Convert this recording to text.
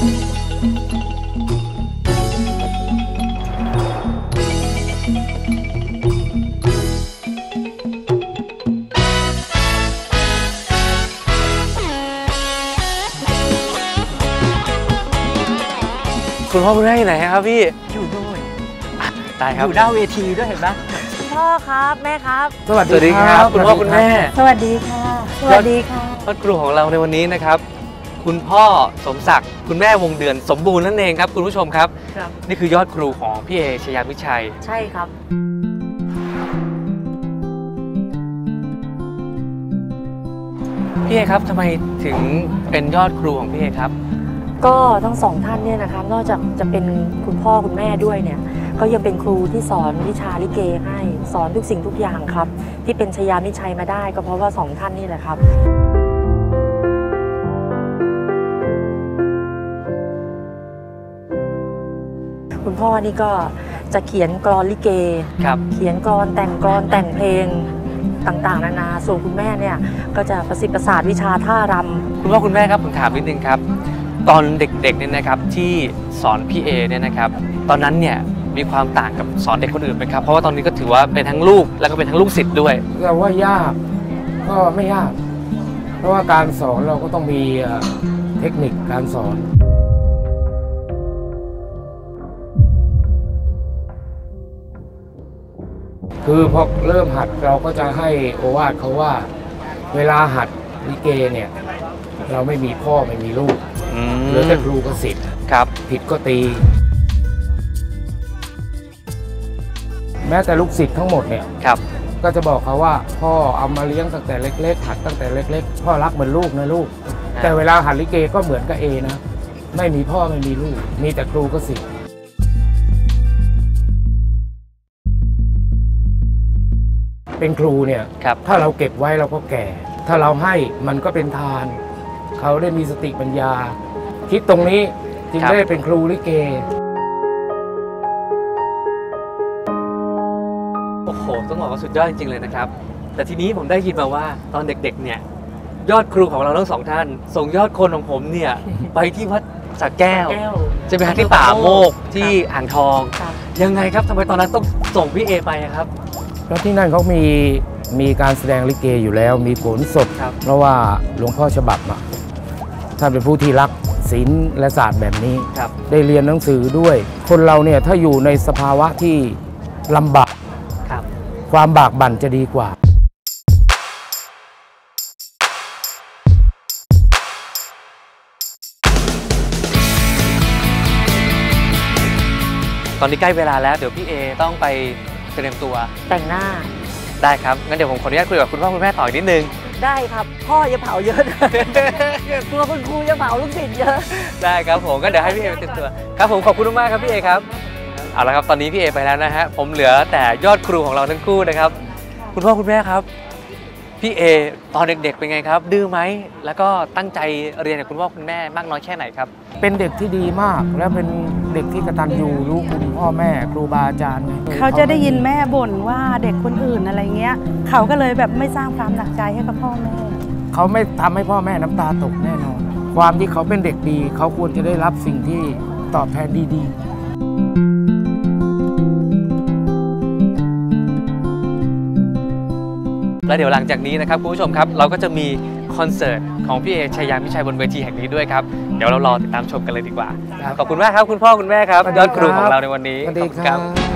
คุณพ่อคุณแม่อยู่ไหนครับพี่ อยู่ด้วยได้คอรับยู่หน้าเวทีด้วยเห็นไหมพ่อครับแม่ครับ สวัสดีครับ คุณพ่อคุณแม่ สวัสดีค่ะ สวัสดีค่ะยอดครูของเราในวันนี้นะครับ คุณพ่อสมศักดิ์คุณแม่วงเดือนสมบูรณ์นั่นเองครับคุณผู้ชมครับ ครับ นี่คือยอดครูของพี่เอชยามิชัย ใช่ครับ พี่เอครับทำไมถึงเป็นยอดครูของพี่เอครับ ก็ทั้งสองท่านเนี่ยนะครับ นอกจากจะเป็นคุณพ่อคุณแม่ด้วยเนี่ย ก็ยังเป็นครูที่สอนวิชาลิเกให้ สอนทุกสิ่งทุกอย่างครับ ที่เป็นชยามิชัยมาได้ก็เพราะว่าสองท่านนี่แหละครับ คุณพ่อนี่ก็จะเขียนกรอนลิเก ครับ เขียนกรอนแต่งกรอนแต่งเพลงต่างๆ นานา ส่วนคุณแม่เนี่ยก็จะประสิทธิ์ประสาทวิชาท่ารำคุณพ่อคุณแม่ครับผมถามนิดนึงครับ ตอนเด็กๆเนี่ยนะครับที่สอนพี่เอเนี่ยนะครับ ตอนนั้นเนี่ยมีความต่างกับสอนเด็กคนอื่นไหมครับ เพราะว่าตอนนี้ก็ถือว่าเป็นทั้งลูกแล้วก็เป็นทั้งลูกศิษย์ด้วย เราว่ายากก็ไม่ยาก เพราะว่าการสอนเราก็ต้องมีเอ่อเทคนิคการสอน คือพอเริ่มหัดเราก็จะให้โอวาทเขาว่า เวลาหัดลิเกเนี่ย เราไม่มีพ่อไม่มีลูกอืมเหลือแต่ครูกับศิษย์ครับ ผิดก็ตี แม้แต่ลูกศิษย์ทั้งหมดเนี่ย ครับ ก็จะบอกเขาว่า พ่อเอามาเลี้ยงตั้งแต่เล็ก ๆ หัดตั้งแต่เล็ก ๆ พ่อรักเหมือนลูกนะลูก แต่เวลาหัดลิเกก็เหมือนกับเอนะ ไม่มีพ่อไม่มีลูก มีแต่ครูก็สิษย์ เป็นครูเนี่ยครับ ถ้าเราเก็บไว้เราก็แก่ ถ้าเราให้มันก็เป็นทาน เขาได้มีสติปัญญา คิดตรงนี้จึงครับ ได้เป็นครูลิเก โอ้โห ต้องบอกว่าสุดยอดจริงๆเลยนะครับ แต่ทีนี้ผมได้ยินมาว่าตอนเด็กๆ เนี่ย ยอดครูของเราทั้งสองท่าน ส่งยอดคนของผมเนี่ย ไปที่วัดสระแก้วแก้ว ใช่ไหมครับที่ป่าโมกที่อ่างทอง ครับ ยังไงครับทำไมตอนนั้นต้องส่งพี่เอไปอะครับ แล้วที่นั่นเขามีมีการแสดงลิเกอยู่แล้ว มีผลสด ครับ เพราะว่าหลวงพ่อฉบับอะท่านเป็นผู้ที่รักศีลและศาสตร์แบบนี้ ครับ ได้เรียนหนังสือด้วย คนเราเนี่ยถ้าอยู่ในสภาวะที่ลำบาก ครับ ความบากบั่นจะดีกว่า ตอนนี้ใกล้เวลาแล้ว เดี๋ยวพี่เอต้องไป เตรียมตัว แต่งหน้า ได้ครับ งั้นเดี๋ยวผมขออนุญาตคุยกับคุณพ่อคุณแม่ต่ออีกนิดนึง ได้ครับ พ่ออย่าเผาเยอะนะ กลัวคุณครูจะเผาลูกศิษย์เยอะ ได้ครับผมก็เดี๋ยวให้พี่เอไปเตรียมตัว ครับผมขอบคุณมากๆครับพี่เอครับ เอาละครับตอนนี้พี่เอไปแล้วนะฮะ ผมเหลือแต่ยอดครูของเราทั้งคู่นะครับ คุณพ่อคุณแม่ครับ พี่เอตอนเด็กๆเป็นไงครับ ดื้อไหมแล้วก็ตั้งใจเรียนกับคุณพ่อคุณแม่มากน้อยแค่ไหนครับ เป็นเด็กที่ดีมากและเป็นเด็กที่กตัญญูรู้คุณพ่อแม่ครูบาอาจารย์ไงเขาจะได้ยินแม่บ่นว่าเด็กคนอื่นอะไรเงี้ย เขาก็เลยแบบไม่สร้างความหนักใจให้กับพ่อแม่เขาไม่ทำให้พ่อแม่น้ำตาตกแน่นอน ความที่เขาเป็นเด็กดี เขาควรจะได้รับสิ่งที่ตอบแทนดีๆ แล้วเดี๋ยวหลังจากนี้นะครับคุณผู้ชมครับเราก็จะมีคอนเสิร์ตของพี่เอชายามิชัยบนเวทีแห่งนี้ด้วยครับเดี๋ยวเรารอติดตามชมกันเลยดีกว่าครับขอบคุณมากครับคุณพ่อคุณแม่ครับสวัสดียอดครูครับของเราในวันนี้สวัสดีขอบคุณครับ